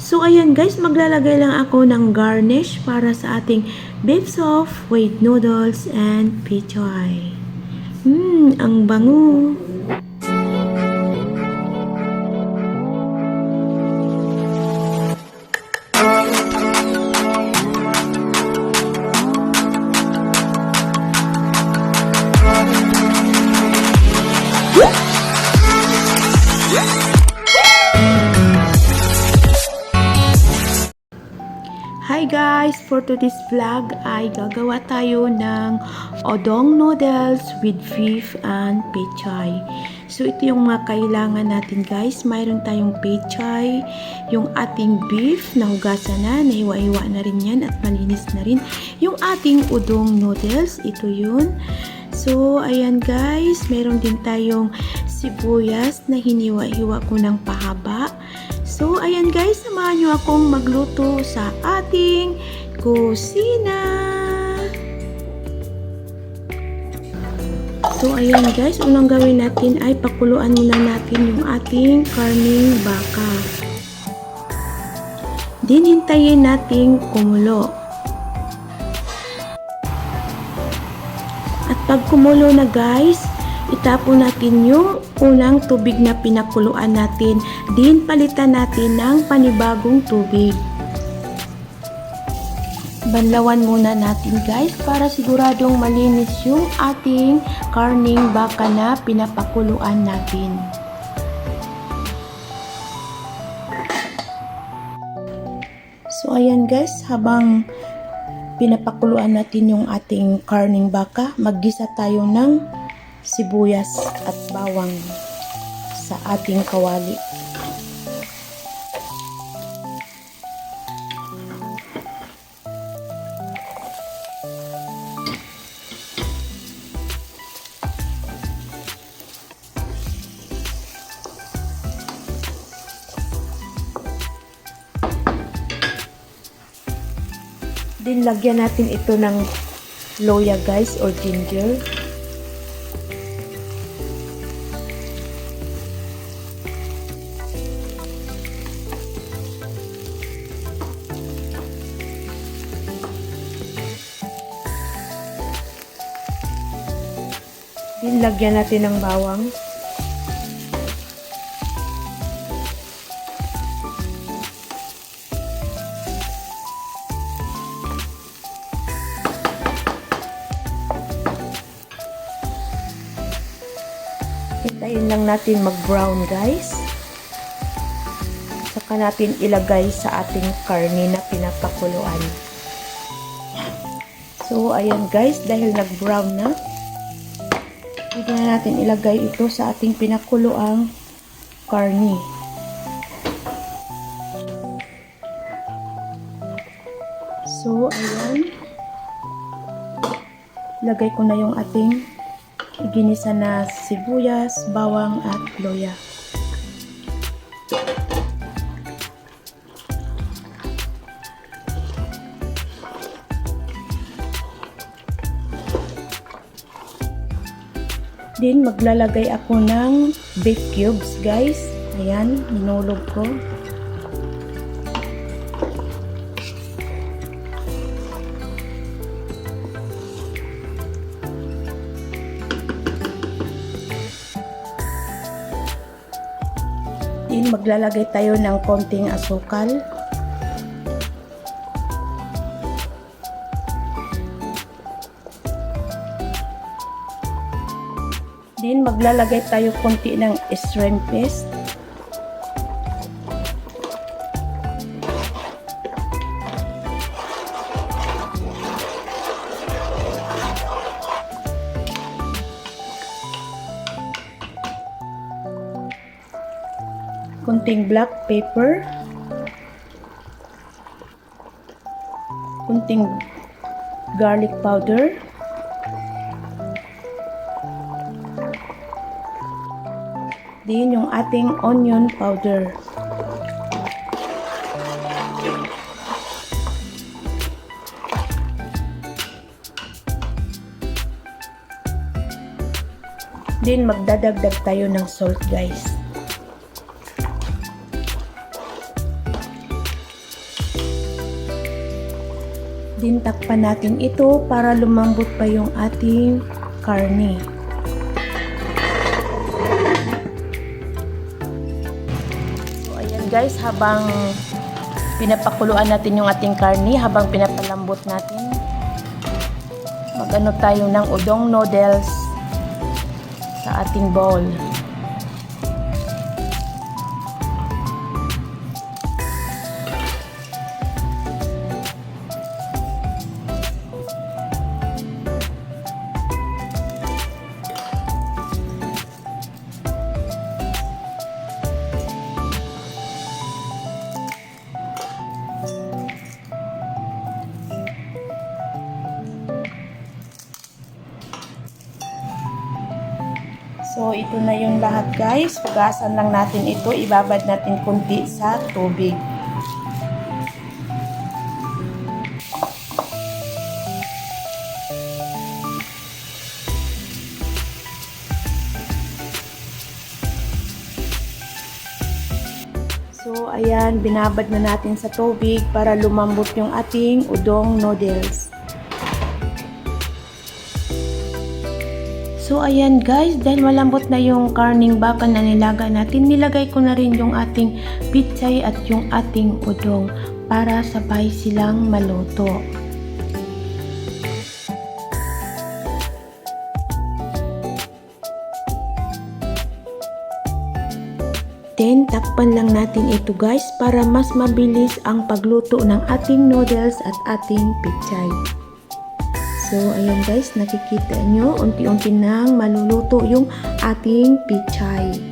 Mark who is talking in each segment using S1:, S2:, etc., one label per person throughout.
S1: So ayan guys, maglalagay lang ako ng garnish para sa ating beef soft with noodles and pichoy. Hmm, ang bango. Guys! For today's vlog ay gagawa tayo ng odong noodles with beef and pechay. So ito yung mga kailangan natin guys. Mayroon tayong pechay, yung ating beef na hugasan na, nahiwa-hiwa na rin yan at malinis na rin. Yung ating udong noodles, ito yun. So ayan guys, meron din tayong sibuyas na hiniwa-hiwa ko ng pahaba. So, ayan guys, samahan nyo akong magluto sa ating kusina. So, ayan guys, unang gawin natin ay pakuluan muna natin yung ating karning baka. Din hintayin nating kumulo. At pag kumulo na guys, itapon natin yung unang tubig na pinakuluan natin. Din palitan natin ng panibagong tubig. Banlawan muna natin guys para siguradong malinis yung ating karning baka na pinapakuluan natin. So ayan guys, habang pinapakuluan natin yung ating karning baka, maggisa tayo ng sibuyas at bawang sa ating kawali. Din lagyan natin ito ng loya guys or ginger. Din lagyan natin ng bawang. Hintayin lang natin mag-brown guys. Saka natin ilagay sa ating karne na pinapakuluan. So, ayan guys, dahil nag-brown na, pwede na natin ilagay ito sa ating pinakuluang karne. So, ayan. Lagay ko na yung ating ginisa na sibuyas, bawang at loya. Din maglalagay ako ng beef cubes, guys. Ayan, hinulog ko. Maglalagay tayo ng konting asukal. Din maglalagay tayo konti ng shrimp paste. Kunting black pepper. Kunting garlic powder. Din yung ating onion powder. Din magdadagdag tayo ng salt guys. Din takpan natin ito para lumambot pa yung ating karne. So ayan guys, habang pinapakuluan natin yung ating karne, habang pinapalambot natin, magano tayo ng udong noodles sa ating bowl. Ito na yung lahat guys. Pugasan lang natin ito. Ibabad natin kunti sa tubig. So, ayan, binabad na natin sa tubig para lumambot yung ating udong noodles. So ayan guys, dahil malambot na yung karning baka na nilaga natin, nilagay ko na rin yung ating pitsay at yung ating udong para sabay silang maluto. Then, takpan lang natin ito guys para mas mabilis ang pagluto ng ating noodles at ating pitsay. So, ayan guys, nakikita nyo, unti-unti nang maluluto yung ating pichay.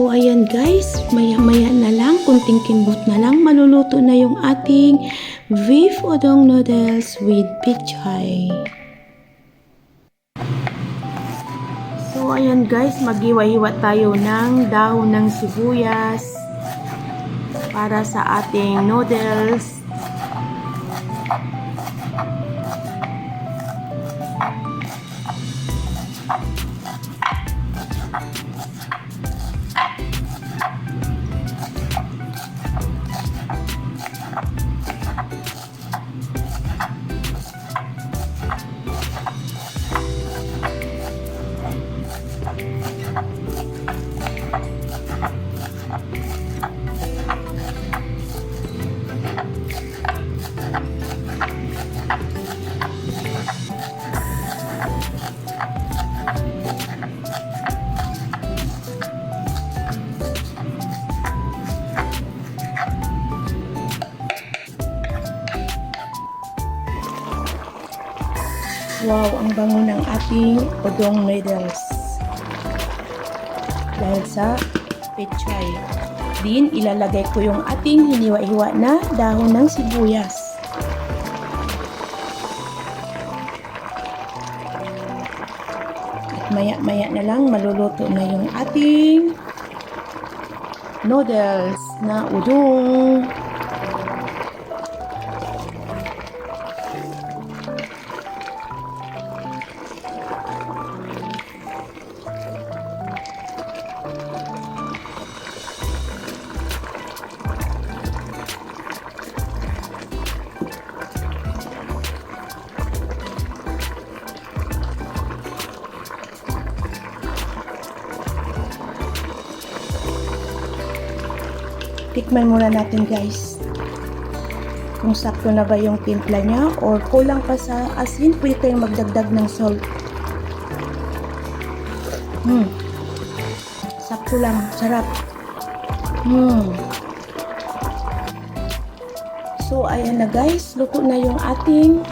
S1: So ayan guys, maya-maya na lang, kunting kimbot na lang, maluluto na yung ating beef udong noodles with pichay. So ayan guys, maghiwa-hiwa tayo ng dahon ng sibuyas para sa ating noodles. Wow, ang bango ng ating udong noodles. Dahil sa pechay. Din, ilalagay ko yung ating hiniwa-hiwa na dahon ng sibuyas. Maya-maya na lang maluluto na yung ating noodles na udong. Tikman muna natin guys. Kung sakto na ba yung timpla niya or kulang pa sa asin, pwede tayong magdagdag ng salt. Hmm. Sakto lang. Sarap. Hmm. So, ayan na guys. Luto na yung ating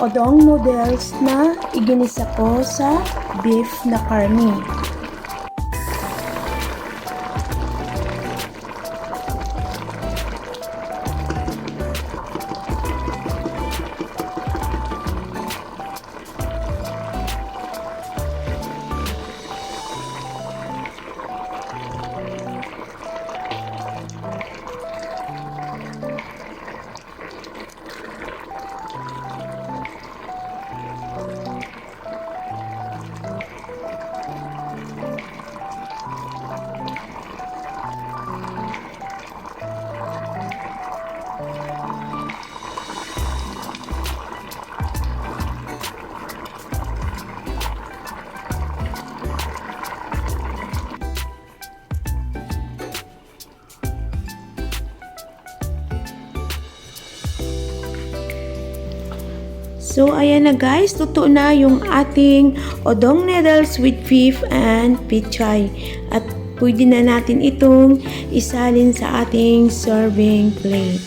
S1: odong noodles na iginisa ko sa beef na karni. So, ayan na guys, luto na yung ating odong noodles with beef and pichay. At pwede na natin itong isalin sa ating serving plate.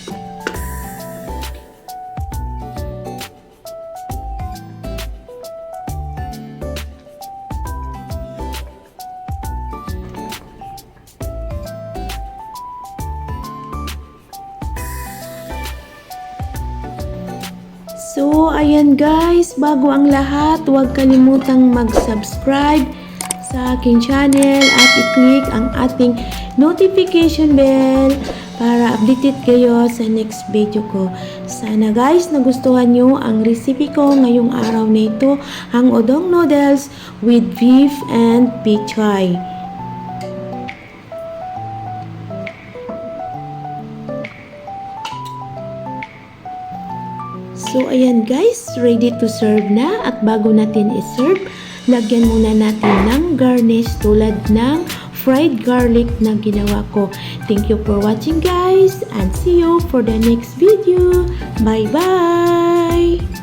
S1: Ayan guys, bago ang lahat, huwag kalimutang mag-subscribe sa aking channel at i-click ang ating notification bell para updated kayo sa next video ko. Sana guys, nagustuhan nyo ang recipe ko ngayong araw na ito, ang odong noodles with beef and pichay. So, ayan guys, ready to serve na. At bago natin i-serve, lagyan muna natin ng garnish tulad ng fried garlic na ginawa ko. Thank you for watching guys and see you for the next video. Bye-bye!